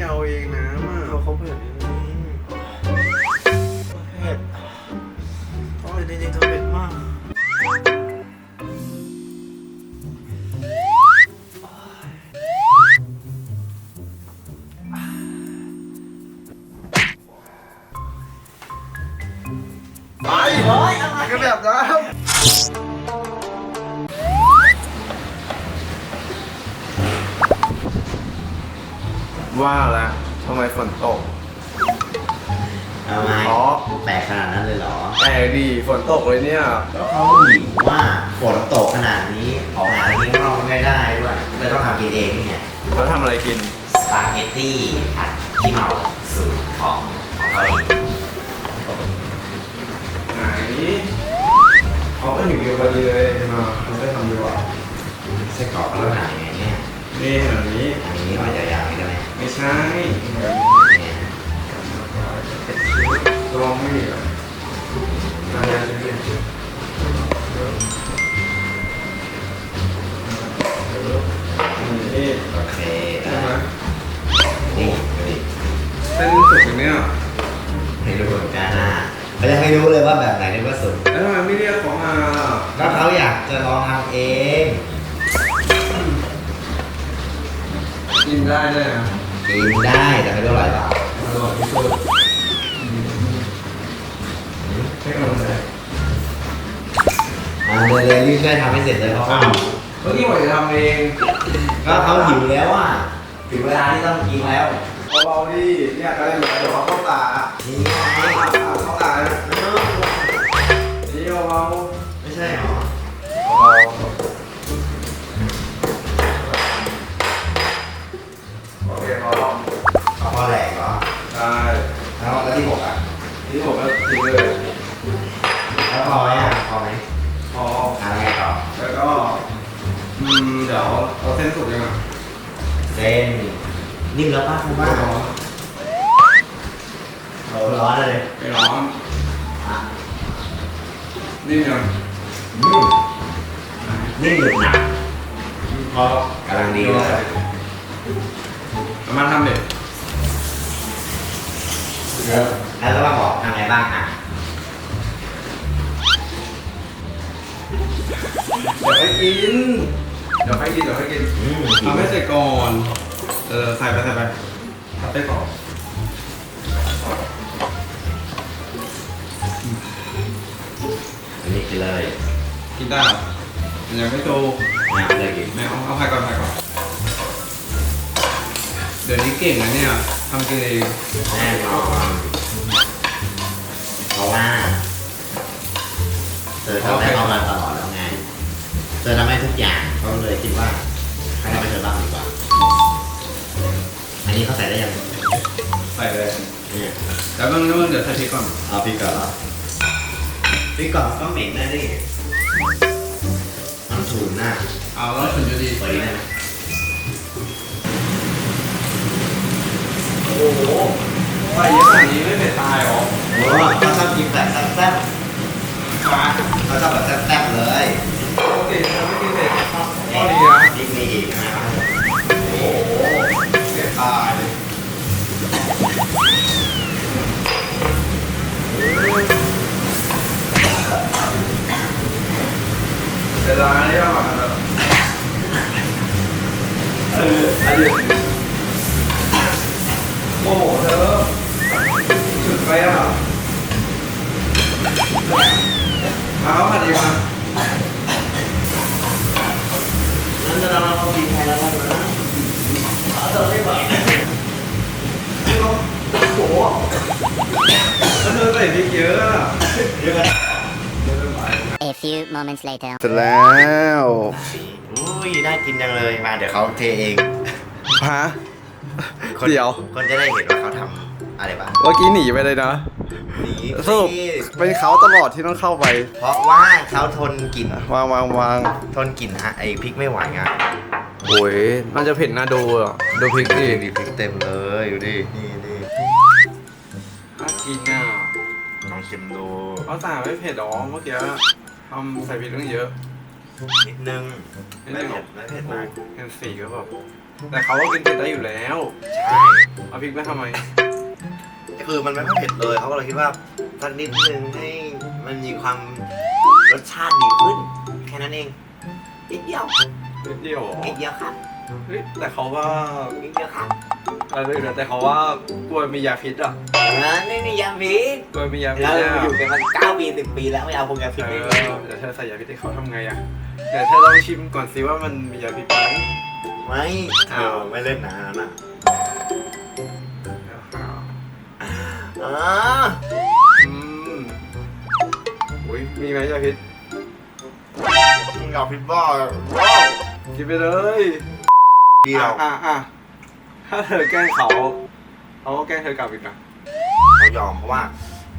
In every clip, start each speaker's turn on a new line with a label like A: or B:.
A: ไม่เอาเองนะมา
B: เราเขาเผ็ดนิดนึงเผ็ดโอ้ยจริงๆเธอเผ็ดมาก
A: ไปก็แบบนั้น ว่าแล้วทำไมฝนตก
C: ทำไม
A: อ๋อ
C: แปลกขนาดนั้นเลยเหรอ
A: แต่ดีฝนตกเลยเนี่ย
C: ก็เขาหิวว่าฝนตกขนาดนี้ออกหาที่ข้างนอกไม่ได้ด้วยเลยต้องทำกินเองเนี่ย
A: แล้วทำอะไรกิน
C: สปาเกตตี้ผัดขี้เมาสูตรของของเขาเอง
A: ไหนเขาก็อยู่เดียวกันเลยมาเราได้ทำดีกว่า
C: ไส้กรอกแล้วหนาอย่างเงี้ย
A: นี่แบบนี้
C: อันนี้มันจะยาวๆใช่ไหม
A: ไม่ใช่
C: เนี่ย
A: ลองไม่ดีอะอ กิน
C: ได้
A: แต่
C: ไม่รู้อร่อยเปล่า
A: อร่อยที่สุดให้กำลังใจ
C: อ่าเลยเลยรีบได้ทำให้เสร็จเลยเพราะว่า
A: เมื่อกี้บอกจะทำเอง
C: ก็เขาหิวแล้วอะถึงเวลาที่ต้องกินแล้ว
A: เบาๆดิเนี่ยก็เลยเหลือเดี๋ยวเขาเข้าตา
C: นี่ไง
A: เข้าตาเลยนี่เบา
C: ไม่ใช่หรอ
A: ว
C: ป้าคุณ
A: ไม่
C: ป้า
A: ร้อน
C: เราร้อนเลย
A: ไม่ร้อน
C: อะ
A: นี่ยัง
C: นิ่มนิ่มหนึบหนัก
A: พอกำ
C: ลังดีเลย
A: เอามาทำเด็ด
C: แล้วก็มาบอกทำไงบ้างอะ
A: เดี๋ยวไปกิน เดี๋ยวไปกิน เดี๋ยวไปกิน
C: อืม
A: ทำให้เสร็จก่อน เออใส่ไปใส่ไปทับไปก่อน
C: อันนี้กินเลย
A: กินได้เหรอมันยังไม่โต
C: นะเลยกิน
A: ไม่เอาเอาไข่ก่อนไข่ก่อนเดี๋ยวนี้เก่งนะเนี่ยทำกินเอง
C: แน่นอนเพราะว่าเธอทำได้เข้ามาตลอดแล้วไงเธอทำให้ทุกอย่างเขาเลยคิดว่าให้ทำให้เธอบ้างดีกว่า อันนี้เขาใส่ได้ยัง
A: ใส่เลย
C: เนี่ย
A: แล้วก็นู่นเดี๋ยวใส่พริกก่อน
C: เอาพริกก่อนแล้วพริกก่อนก็เหม็นนะนี่น้ำถูนหน้า
A: เอาแล้วถึงจะดี
C: สวยได้ไหม
A: โอ้โหไปเยอะขนาดนี้ไม่เป็นตายหรอ
C: โอ้เขาชอบกินแบบแซ่บๆ
A: มา
C: เขาชอบแบบแซ่บๆเลย
A: ปกติทำไม่กินเสร็จก็
C: นี่
A: ดีนะ
C: พริกมีอีกนะครับ
A: โอ้โหเสีย ตายเวลาเนี่ยมันแบบเอออันนี้โอ้โหเธอสุดไปอะเอาผัดอีกมา
D: few moments later.
A: เสร็จแล้ว
C: อุ้ยน่ากินจังเลยมาเดี๋ยวเขาเทเอง
A: ฮะ
C: คน
A: เดี๋ยว
C: คนจะได้เห็นว่าเขาทำอะไรบ้าง
A: เมื่อกี้หนีไปเลยนะ
C: นี่
A: สรุปเป็นเขาตลอดที่ต้องเข้าไป
C: เพราะว่าเขาทนกลิ่น
A: วางวางวาง
C: ทนกลิ่นฮะไอพริกไม่ไหวไง
A: โอ้ยน่าจะเผ็ดน่าดูอะดูพริกดิ
C: ดิพริกเต็มเลยอยู่ดินี่นี่
A: น่ากินอะ
C: ลองชิมดู
A: เขาสั่งไม่เผ็ดหรอเมื่อกี้ ทำใส่พริกตั้งเยอะ
C: นิดนึง
A: นิดนึงหรอ
C: ไม่เผ็ดไม่เผ็ดมาก
A: เห็นสีก็แบบแต่เขาก็กินเผ็ดได้อยู่แล้ว
C: ใช่
A: เอาพริกไปทำไม
C: คือมันไม่ค่อยเผ็ดเลยเขาก็เลยคิดว่าสักนิดนึงให้มันมีความรสชาติดีขึ้น แค่นั้นเองนิดเดียว
A: นิดเดียวเหรอ
C: นิดเดียวครับ
A: เฮ้ยแต่เขาว่า
C: นิดเดียวครับ
A: อะไรนะแต่เขาว่ากลัวมียาพิษอะ
C: นะนี่นี่ยาพิษ
A: กลัวมียาพิษ
C: เรา
A: เนี่ย
C: อยู่กันมาเก้าปีสิบปีแล้วไม่เอาพวกยา
A: เอ
C: พิษ
A: อ
C: ไม่
A: เได้ดี๋ยวเธอใส่ยาพิษให้เขาทำไงอะเดี๋ยวเธอลองชิมก่อนสิว่ามันมียาพิษไหม
C: ไม่เอาไม่เล่นนะน่ะอ่า
A: อืมอุ้ยมีไหมยาพิษ
C: ยาพิษบ้า
A: กินไปเลย
C: เดียว
A: อะอะถ้าเธอแกล้งเขาเขาก็แกล้งเธอกลับอีกนะ
C: เขายอมเพราะว่า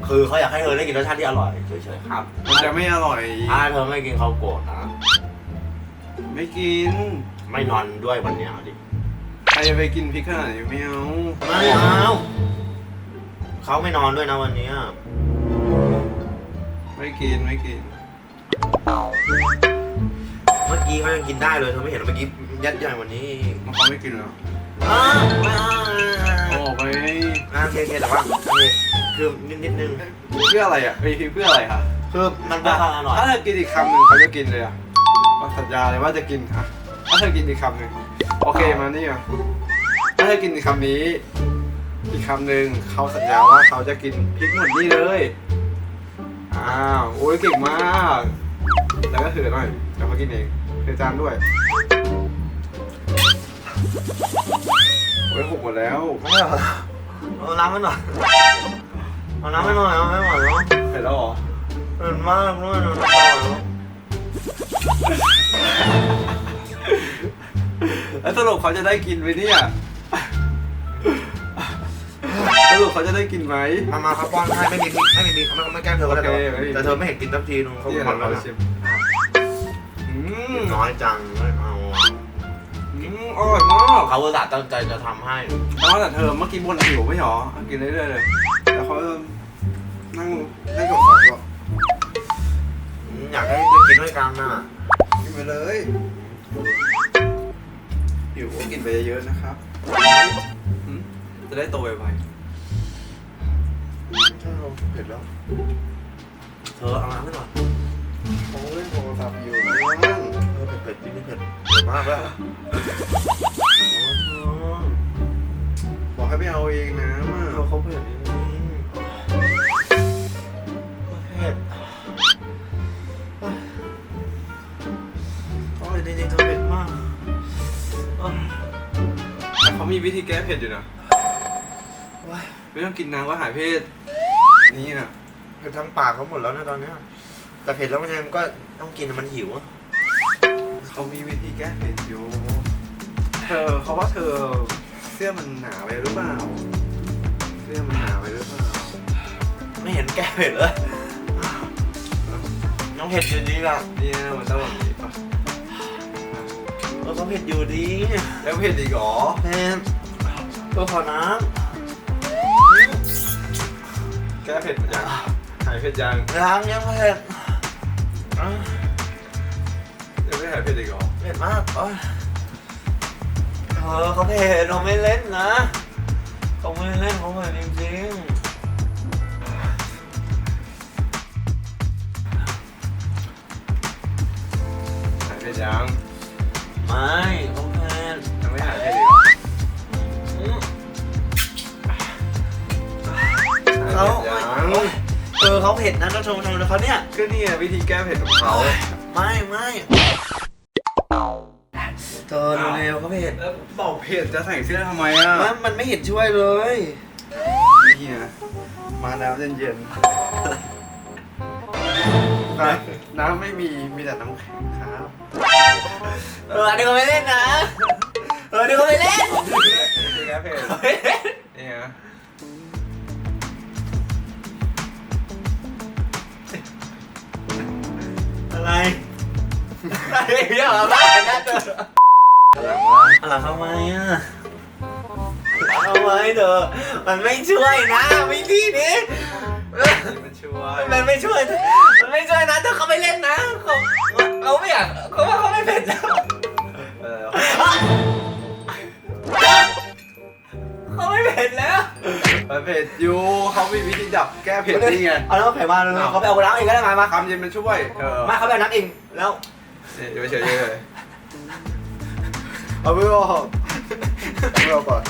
C: คือเขาอยากให้เธอได้กินรสชาติที่อร่อยเฉยๆครับ
A: มันจะไม่อร่อย
C: ถ้าเธอไม่กินเขาโกรธนะ
A: ไม่กิน
C: ไม่นอนด้วยวันเนี้ยเอาดิ
A: ใครจะไปกินพริกขนาดนี้ไม่เอา
C: ไม่เอาเขาไม่นอนด้วยนะวันเนี้ย
A: ไม่กินไม่กิน
C: เมื่อกี้เขายังกินได้เลยเธอไม่เห็นเหรอเมื่อกี้ยัดใหญ่วันนี้
A: มันเขาไม่กินเหรอ
C: อ้าวไม่เอา
A: เอาออกไป
C: อ่าโอเคโอเคแต่ว่าโอเคคือนิดนิดนึง
A: เพื่ออะไรอะไอพริกเพื่ออะไรคะ
C: คือมันเพื่อความอร่อย
A: ถ้าเธอกินอีกคำหนึ่งเขาจะกินเลยอะวางสัญญาเลยว่าจะกินค่ะถ้าเธอกินอีกคำหนึ่งโอเคมานี่อะถ้าเธอกินอีกคำนี้ อีกคำหนึ่งเขาสัญญาว่าเขาจะกินพริกหมดนี่เลยอ้าวโอ้ยเก่งมากแล้วก็ถือหน่อยเดี๋ยวเขากินเองถือจานด้วยโอ้ยหกหมดแล้ว
C: ไม่เอา เอาน้ำให้หน่อยเอาน้ำให้หน่อยเอาไม่ไหวแล้ว
A: เสร็จแล้วเหรอ
C: เผ็ดมากด้วยนะไม่ไหวแล้ว
A: แล้วสรุปเขาจะได้กินไหมเนี่ยสรุปเขาจะได้กินไหม
C: มามาครับป้อนให้ไม่มีพริกไม่มีพริกไม่ไม่แกล้งเธอก็ได้
A: โอเคไม่มี
C: แต่เธอไม่เห็นกินสักทีนึงเขา
A: นี่
C: บอก
A: เรา
C: แล้ว
A: เรา
C: นะ
A: ชิมอืม
C: น้อยจังไม่เอา อะ
A: อืมอร่อยมาก
C: เขาอุตส่าห์ตั้งใจจะทำให้
A: แล้วแต่เธอเมื่อกี้บนหิวไม่หรอกินเรื่อยๆเลยแต่เขานั่งเล่นกับของหรอก
C: อยากให้ได้กินด้วยกันน่ะ
A: กินไปเลยหิวก็กินไปเยอะๆนะครับอืมจะได้โตไว
C: เผ็ดแล้ว เธอเอาน้ำให้หน่อย
A: ๆเขาเล่นโทรศัพท์อยู่มั้ง
C: เออเผ็ดเผ็ดนี่เผ็ดเผ็ดมากแล้ว
A: บอกให้ไปเอาเองนะมา
C: เออเขาเผ็ดจริงเผ็ด
B: โอ้ยจริงๆเธอเผ็ดมากเออ
A: แต่เขามีวิธีแก้เผ็ดอยู่นะไม่ต้องกินน้ำก็หายเผ็ดนี่นะ
C: เผ็ดทั้งปากเขาหมดแล้วนะตอนเนี้ย แต่เผ็ดแล้วมันยังก็ต้องกินมันหิวอะ
A: เขามีวิธีแก้เผ็ดอยู่ เธอเขาว่าเธอเสื้อมันหนาไปหรือเปล่า เสื้อมันหนาไปหรือเปล่า
C: ไม่เห็นแก้เผ็ดเลยน้องเผ็ดอยู่ดีอะ
A: เนี่ยมันต้องแบบนี้ปะ
C: เออเขาเผ็ดอยู่ดี
A: แล้วเผ็ดอีกเหรอ
C: เผ็ดตัวขอน้
A: แก้เผ็ดยังหายเผ็ดยังำ
C: ล้างยังเผ็ด อะ
A: ยังไม่หายเผ็ดอีกเหรอ
C: เผ็ดมากโอ๊ยเออเขาเผ็ดเราไม่เล่นนะเขาไม่เล่นเขาเผ็ดจริง
A: หายเผ็ดยัง
C: ๆ ไม่เขาเผ็ด
A: ยังไม่หายเผ็ดอีกเหรอ
C: อืม
A: หายเผ็ดยัง
C: เออเขาเผ็ดนะต้องชมชมเขาเนี่ย
A: ก็นี่ไงวิธีแก้เผ็ดของเขา
C: ไม่ไม่เธอเร็วๆเขาเผ็ด
A: แล้วบอกเผ็ดจะใส่เสื้อทำไมอะ
C: มันมันไม่เห็นช่วยเลย
A: นี่ไงมาแล้วเย็นๆน้ำน้ำไม่มีมีแต่น้ำแข็งครับ
C: เอออันนี้เขาไม่เล่นนะ เอออันนี้เขาไม่เล่น
A: นี่แก้เผ็ด
C: เขาไม่เล่น
A: นี่ไง
C: อะไรอะไรเนี่ยเหรอบ้าน่าเจออะไรทำไมอะทำไมเธอมันไม่ช่วยนะวิธีนี้
A: มันช่วย
C: มันไม่ช่วย มันไม่ช่วยนะถ้าเขาไม่เล่นนะเขาเขาไม่อยากเขาว่าเขาไม่เป็นนะ
A: เผ็
C: ดแล้ว
A: มันเผ็ดอยู่เขามีวิธีดับแก้เผ็ดนี่ไง
C: เอาแล้วเผ็ดมาเลยเขาไปเอาน้ำเองก็ได้มามา
A: คำเย็นมันช่วยเออ
C: มาเขาไปเอาน้ำเองแล้ว
A: เดี๋ยวเฉยๆเลยเอาไม่ออกไม่ออกก่อน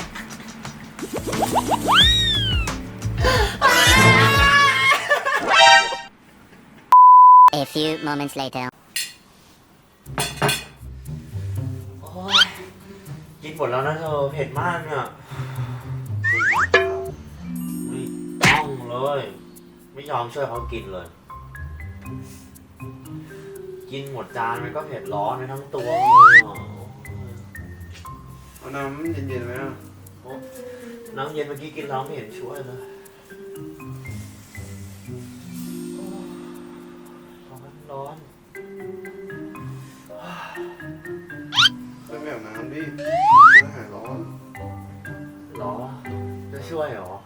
D: A few moments later.
C: โอ้ยกินหมดแล้วนะเธอเผ็ดมากเนี่ย ไม่ต้องเลย ไม่ยอมช่วยเขากินเลย กินหมดจานมันก็เผ็ดร้อนในทั้งตัวเลยอะ
A: เอาน้ำเย็นๆไหมอะ
C: โอ้น้ำเย็นเมื่อกี้กินแล้วไม่เห็นช่วยเลยร้อนร้อน
A: ช่วยไม่อาบน้ำดิจะหายร้อน
C: ร้อน จะช่